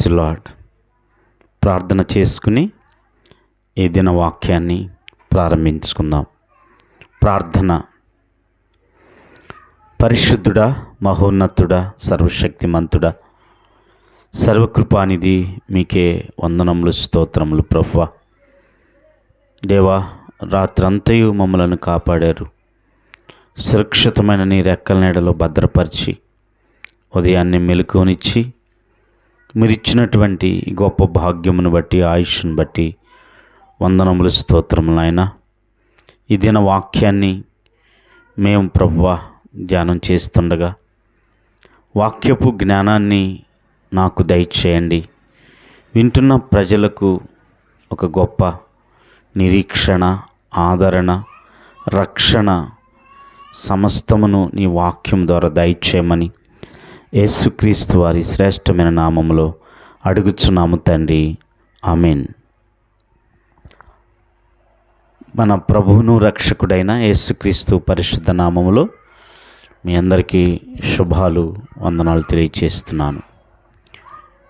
Price lord ప్రార్థన చేసుకుని ఈ దిన వాక్యాన్ని ప్రారంభించుకుందాం. ప్రార్థన. పరిశుద్ధుడా మహోన్నతుడా సర్వశక్తిమంతుడా సర్వకృపానిధి మీకే వందనములు స్తోత్రములు ప్రభ దేవా రాత్రంతయు మమ్మలను కాపాడారు. సురక్షితమైన నీ రెక్కల నీడలో భద్రపరిచి ఉదయాన్నే మెలకువనిచ్చి మీరు ఇచ్చినటువంటి గొప్ప భాగ్యమును బట్టి ఆయుష్ను బట్టి వందనములు స్తోత్రములు ఆయన ఈ దిన వాక్యాన్ని మేము ప్రభువ ధ్యానం చేస్తుండగా వాక్యపు జ్ఞానాన్ని నాకు దయచేయండి. వింటున్న ప్రజలకు ఒక గొప్ప నిరీక్షణ ఆదరణ రక్షణ సమస్తమును నీ వాక్యం ద్వారా దయచేయమని యేసుక్రీస్తు వారి శ్రేష్టమైన నామములో అడుగుచున్నాము తండ్రి. ఆమెన్. మన ప్రభువును రక్షకుడైన యేసుక్రీస్తు పరిశుద్ధ నామములో మీ అందరికీ శుభాలు వందనాలు తెలియచేస్తున్నాను.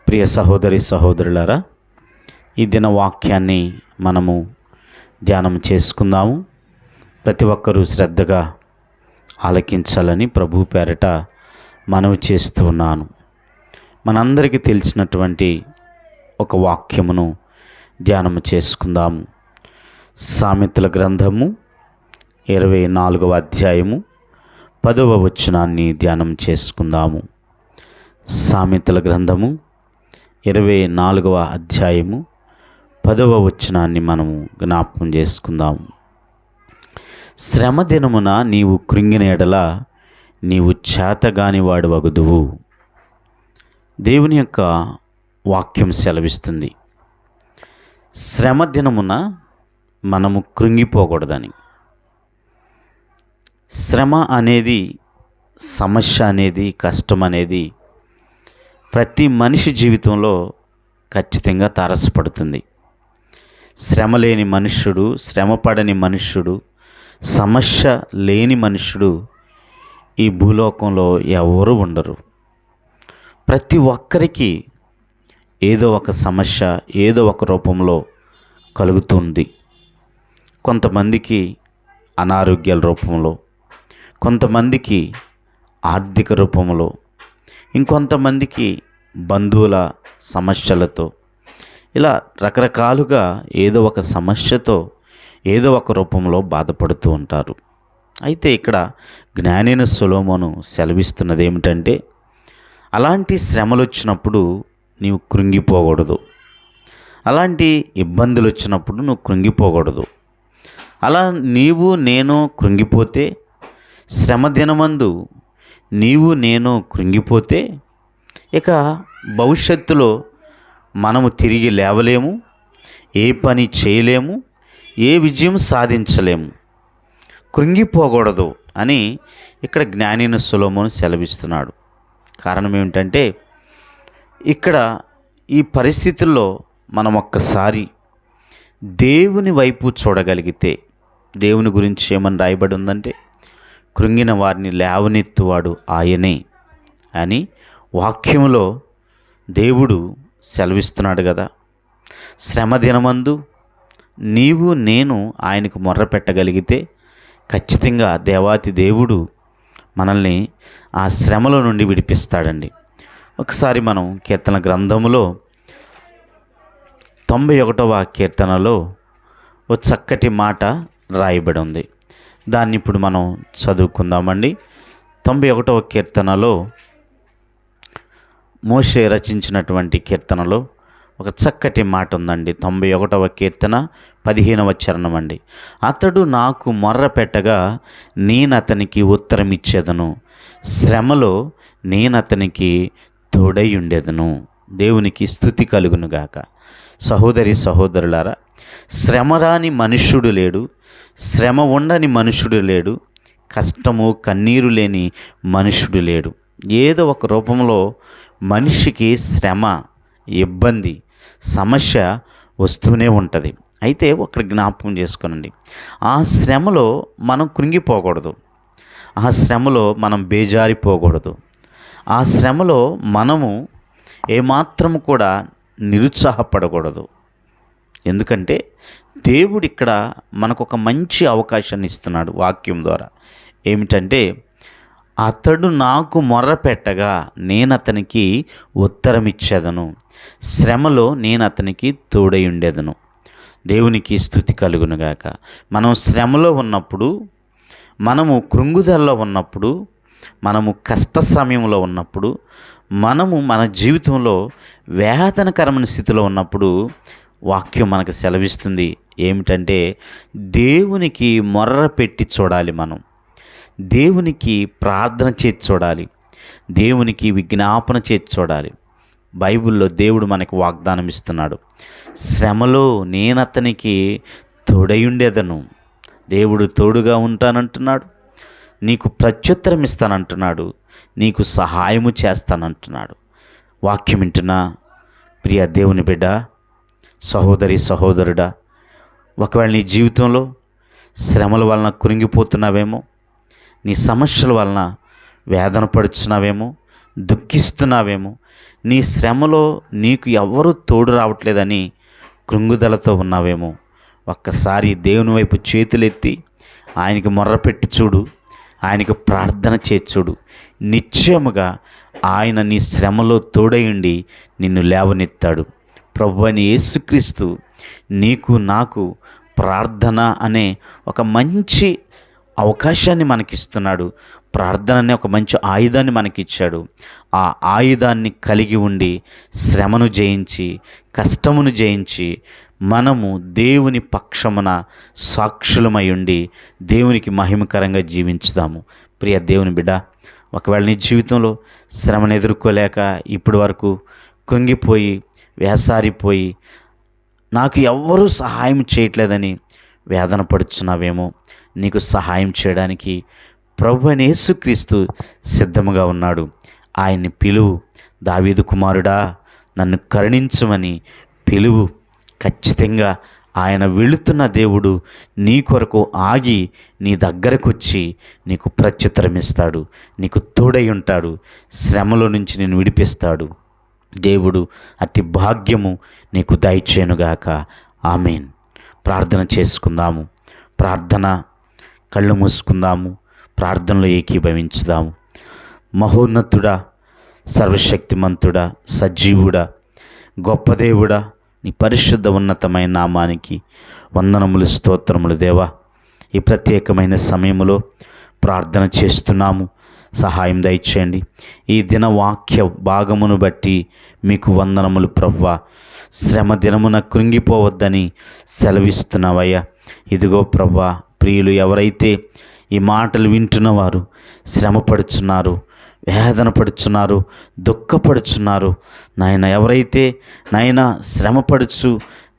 ప్రియ సహోదరి సహోదరులారా ఈ దిన వాక్యాన్ని మనము ధ్యానం చేసుకుందాము. ప్రతి ఒక్కరూ శ్రద్ధగా ఆలకించాలని ప్రభు పేరట మనవి చేస్తూ ఉన్నాను. మనందరికీ తెలిసినటువంటి ఒక వాక్యమును ధ్యానము చేసుకుందాము సామెతల గ్రంథము ఇరవై నాలుగవ అధ్యాయము పదవ వచనాన్ని ధ్యానం చేసుకుందాము. సామెతల గ్రంథము ఇరవై నాలుగవ అధ్యాయము పదవ వచనాన్ని మనము జ్ఞాపకం చేసుకుందాము శ్రమ దినమున నీవు కృంగిన ఎడల నీవు చేతగాని వాడు వగుదువు దేవుని యొక్క వాక్యం సెలవిస్తుంది. శ్రమ దినమున మనము కృంగిపోకూడదని. శ్రమ అనేది సమస్య అనేది కష్టం అనేది ప్రతి మనిషి జీవితంలో ఖచ్చితంగా తారసపడుతుంది. శ్రమ లేని మనుష్యుడు శ్రమపడని మనుష్యుడు సమస్య లేని మనుష్యుడు ఈ భూలోకంలో ఎవరు ఉండరు. ప్రతి ఒక్కరికి ఏదో ఒక సమస్య ఏదో ఒక రూపంలో కలుగుతుంది. కొంతమందికి అనారోగ్యాల రూపంలో కొంతమందికి ఆర్థిక రూపంలో ఇంకొంతమందికి బంధువుల సమస్యలతో ఇలా రకరకాలుగా ఏదో ఒక సమస్యతో ఏదో ఒక రూపంలో బాధపడుతూ ఉంటారు. అయితే ఇక్కడ జ్ఞానైన సులోమను సెలవిస్తున్నది ఏమిటంటే అలాంటి శ్రమలు వచ్చినప్పుడు నీవు కృంగిపోకూడదు. అలాంటి ఇబ్బందులు వచ్చినప్పుడు నువ్వు కృంగిపోకూడదు. అలా నీవు నేను కృంగిపోతే శ్రమ దినమందు నీవు నేను కృంగిపోతే ఇక భవిష్యత్తులో మనము తిరిగి లేవలేము ఏ పని చేయలేము ఏ విజయం సాధించలేము. కృంగిపోకూడదు అని ఇక్కడ జ్ఞానిన సులోమును సెలవిస్తున్నాడు. కారణం ఏమిటంటే ఇక్కడ ఈ పరిస్థితుల్లో మనం ఒక్కసారి దేవుని వైపు చూడగలిగితే దేవుని గురించి ఏమని రాయబడి ఉందంటే కృంగిన వారిని లేవనెత్తువాడు ఆయనే అని వాక్యంలో దేవుడు సెలవిస్తున్నాడు కదా. శ్రమ దినమందు నీవు నేను ఆయనకు మొర్ర పెట్టగలిగితే ఖచ్చితంగా దేవాతి దేవుడు మనల్ని ఆ శ్రమల నుండి విడిపిస్తాడండి. ఒకసారి మనం కీర్తన గ్రంథములో తొంభై ఒకటవ కీర్తనలో ఓ చక్కటి మాట రాయబడి ఉంది దాన్ని ఇప్పుడు మనం చదువుకుందామండి. తొంభై ఒకటవ కీర్తనలో మోషే రచించినటువంటి కీర్తనలో ఒక చక్కటి మాట ఉందండి తొంభై ఒకటవ కీర్తన పదిహేనవ చరణం అండి. అతడు నాకు మొర్ర పెట్టగా నేను అతనికి ఉత్తరం ఇచ్చేదను శ్రమలో నేను అతనికి తోడై ఉండేదను దేవునికి స్థుతి కలుగునుగాక సహోదరి సహోదరులారా శ్రమ రాని మనుష్యుడు లేడు. శ్రమ ఉండని మనుష్యుడు లేడు. కష్టము కన్నీరు లేని మనుష్యుడు లేడు. ఏదో ఒక రూపంలో మనిషికి శ్రమ ఇబ్బంది సమస్య వస్తూనే ఉంటుంది. అయితే ఒకటి జ్ఞాపకం చేసుకోనండి. ఆ శ్రమలో మనం కృంగిపోకూడదు. ఆ శ్రమలో మనం బేజారిపోకూడదు. ఆ శ్రమలో మనము ఏమాత్రం కూడా నిరుత్సాహపడకూడదు. ఎందుకంటే దేవుడు ఇక్కడ మనకు ఒక మంచి అవకాశాన్ని ఇస్తున్నాడు వాక్యం ద్వారా. ఏమిటంటే అతడు నాకు మొర్ర పెట్టగా నేను అతనికి ఉత్తరం ఇచ్చేదను శ్రమలో నేను అతనికి తోడై ఉండేదను దేవునికి స్థుతి కలుగునుగాక. మనం శ్రమలో ఉన్నప్పుడు మనము కృంగుదలలో ఉన్నప్పుడు మనము కష్ట సమయంలో ఉన్నప్పుడు మనము మన జీవితంలో వేదనకరమైన స్థితిలో ఉన్నప్పుడు వాక్యం మనకు సెలవిస్తుంది. ఏమిటంటే దేవునికి మొర్ర పెట్టి చూడాలి మనం. దేవునికి ప్రార్థన చేసి చూడాలి. దేవునికి విజ్ఞాపన చేసి చూడాలి. బైబిల్లో దేవుడు మనకు వాగ్దానం ఇస్తున్నాడు. శ్రమలో నేను అతనికి తోడయుండేదను. దేవుడు తోడుగా ఉంటానంటున్నాడు. నీకు ప్రత్యుత్తరం ఇస్తానంటున్నాడు. నీకు సహాయము చేస్తానంటున్నాడు. వాక్యం వింటున్నా ప్రియ దేవుని బిడ్డ సహోదరి సహోదరుడా ఒకవేళ నీ జీవితంలో శ్రమల వలన కురింగిపోతున్నావేమో నీ సమస్యల వలన వేదన పడుచున్నావేమో దుఃఖిస్తున్నావేమో నీ శ్రమలో నీకు ఎవ్వరూ తోడు రావట్లేదని కృంగుదలతో ఉన్నావేమో. ఒక్కసారి దేవుని వైపు చేతులెత్తి ఆయనకి మొర్రపెట్టి చూడు ఆయనకు ప్రార్థన చేర్చుడు నిశ్చయముగా ఆయన నీ శ్రమలో తోడయుండి నిన్ను లేవనెత్తాడు. ప్రభు అని యేసుక్రీస్తు నీకు నాకు ప్రార్థన అనే ఒక మంచి అవకాశాన్ని మనకిస్తున్నాడు. ప్రార్థన అనే ఒక మంచి ఆయుధాన్ని మనకిచ్చాడు. ఆ ఆయుధాన్ని కలిగి ఉండి శ్రమను జయించి కష్టమును జయించి మనము దేవుని పక్షమున సాక్షులమై ఉండి దేవునికి మహిమకరంగా జీవించుదాము. ప్రియ దేవుని బిడ్డ ఒకవేళ నీ జీవితంలో శ్రమను ఎదుర్కోలేక ఇప్పటి వరకు కుంగిపోయి వేసారిపోయి నాకు ఎవ్వరూ సహాయం చేయట్లేదని వేదన పడుచున్నావేమో. నీకు సహాయం చేయడానికి ప్రభు యేసుక్రీస్తు సిద్ధముగా ఉన్నాడు. ఆయన్ని పిలువు. దావీదు కుమారుడా నన్ను కరుణించమని పిలువు. ఖచ్చితంగా ఆయన వెళుతున్న దేవుడు నీ కొరకు ఆగి నీ దగ్గరకు వచ్చి నీకు ప్రత్యుత్తరమిస్తాడు నీకు తోడై ఉంటాడు. శ్రమలో నుంచి నేను విడిపిస్తాడు. దేవుడు అతి భాగ్యము నీకు దయచేనుగాక ఆమెన్. ప్రార్థన చేసుకుందాము. ప్రార్థన కళ్ళు మూసుకుందాము ప్రార్థనలో ఏకీభవించుదాము. మహోన్నతుడా సర్వశక్తిమంతుడా సజీవుడా గొప్ప దేవుడా నీ పరిశుద్ధ ఉన్నతమైన నామానికి వందనములు స్తోత్రములు దేవా. ఈ ప్రత్యేకమైన సమయంలో ప్రార్థన చేస్తున్నాము. సహాయం దయచేయండి. ఈ దిన వాక్య భాగమును బట్టి మీకు వందనములు ప్రవ్వ. శ్రమ దినమున కృంగిపోవద్దని సెలవిస్తున్నావయ్యా. ఇదిగో ప్రవ్వా ప్రియులు ఎవరైతే ఈ మాటలు వింటున్నవారు శ్రమపడుచున్నారు వేదన పడుచున్నారు దుఃఖపడుచున్నారు నాయన ఎవరైతే నాయన శ్రమపడుచు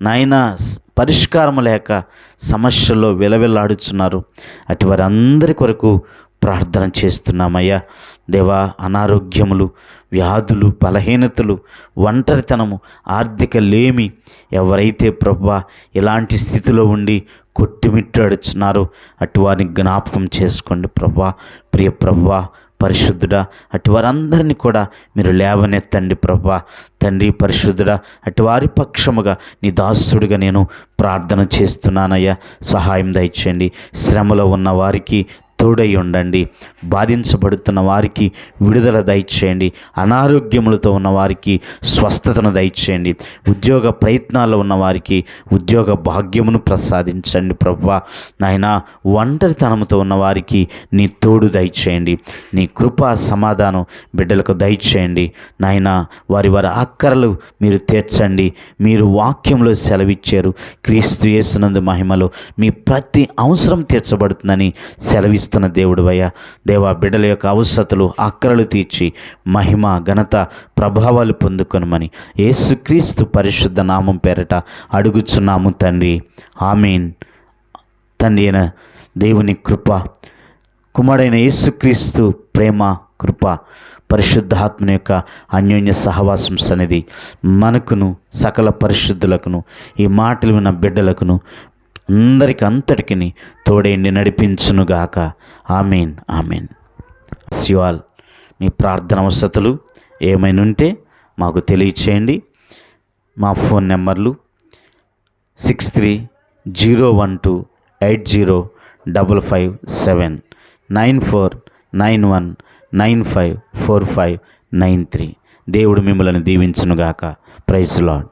నాయన పరిష్కారం లేక సమస్యల్లో విలవిల్లాడుచున్నారు అటు వారందరి కొరకు ప్రార్థన చేస్తున్నామయ్యా. దేవా అనారోగ్యములు వ్యాధులు బలహీనతలు ఒంటరితనము ఆర్థిక లేమి ఎవరైతే ప్రభా ఇలాంటి స్థితిలో ఉండి కొట్టుమిట్టాడుచున్నారో. అటువారిని జ్ఞాపకం చేసుకోండి ప్రభా. ప్రియ ప్రభా పరిశుద్ధుడా అటు వారందరినీ కూడా మీరు లేవనెత్తండి ప్రభా. తండ్రి పరిశుద్ధుడా అటు వారి పక్షముగా నీ దాసుడిగా నేను ప్రార్థన చేస్తున్నానయ్యా. సహాయం దయచేయండి. శ్రమలో ఉన్న వారికి తోడై ఉండండి బాధించబడుతున్న వారికి విడుదల దయచేయండి. అనారోగ్యములతో ఉన్న వారికి స్వస్థతను దయచేయండి. ఉద్యోగ ప్రయత్నాల్లో ఉన్న వారికి ఉద్యోగ భాగ్యమును ప్రసాదించండి ప్రభా నాయన ఒంటరితనంతో ఉన్న వారికి నీ తోడు దయచేయండి. నీ కృపా సమాధానం బిడ్డలకు దయచేయండి. నాయన వారి వారి అక్కరలు మీరు తీర్చండి. మీరు వాక్యంలో సెలవిచ్చారు. క్రీస్తు యేసునందు మహిమలో మీ ప్రతి అవసరం తీర్చబడుతుందని సెలవిస్తున్న దేవుడు దేవుడివయ్యా. దేవా బిడ్డల యొక్క అవసరతలు అక్కరలు తీర్చి మహిమ ఘనత ప్రభావాలు పొందుకొనమని యేసుక్రీస్తు పరిశుద్ధ నామం పేరట అడుగుచున్నాము తండ్రి. ఆమీన్. తండ్రి అయిన దేవుని కృప కుమారుడైన యేసుక్రీస్తు ప్రేమ కృప పరిశుద్ధాత్మని యొక్క అన్యోన్య సహవాసం సన్నిధి మనకును సకల పరిశుద్ధులకును ఈ మాటలు విన్న బిడ్డలకును అందరికి అంతటికి తోడేండి నడిపించునుగాక. Amen amen. శివాల్ మీ ప్రార్థన అవసరతలు ఏమైనా ఉంటే మాకు తెలియచేయండి. మా ఫోన్ నెంబర్లు six three zero one two eight zero double five seven nine four nine one nine five four five nine three దేవుడు మిమ్మల్ని దీవించునుగాక ప్రైజ్ లాడ్